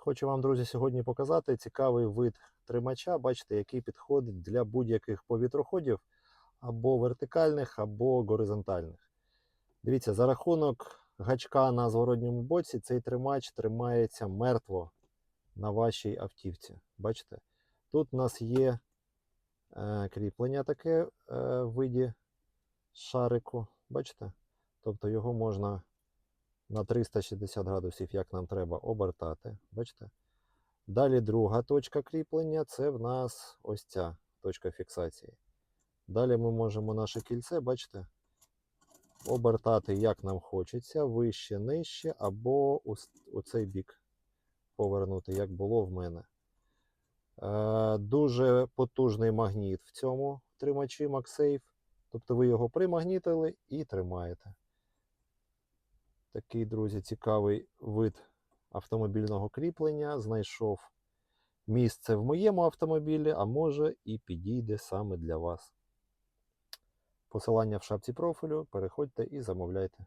Хочу вам, друзі, сьогодні показати цікавий вид тримача, бачите, який підходить для будь-яких повітроходів або вертикальних, або горизонтальних. Дивіться, за рахунок гачка на зворотньому боці цей тримач тримається мертво на вашій автівці. Бачите? Тут у нас є е, кріплення таке е, в виді шарику. Бачите? Тобто його можна на 360 градусів, як нам треба, обертати. Бачите? Далі друга точка кріплення це в нас ось ця точка фіксації. Далі ми можемо наше кільце, бачите, обертати як нам хочеться, вище, нижче, або у, цей бік повернути, як було в мене. Е, дуже потужний магніт в цьому тримачі MagSafe. Тобто ви його примагнітили і тримаєте. Такий, друзі, цікавий вид автомобільного кріплення. Знайшов місце в моєму автомобілі, а може і підійде саме для вас. Посилання в шапці профілю. Переходьте і замовляйте.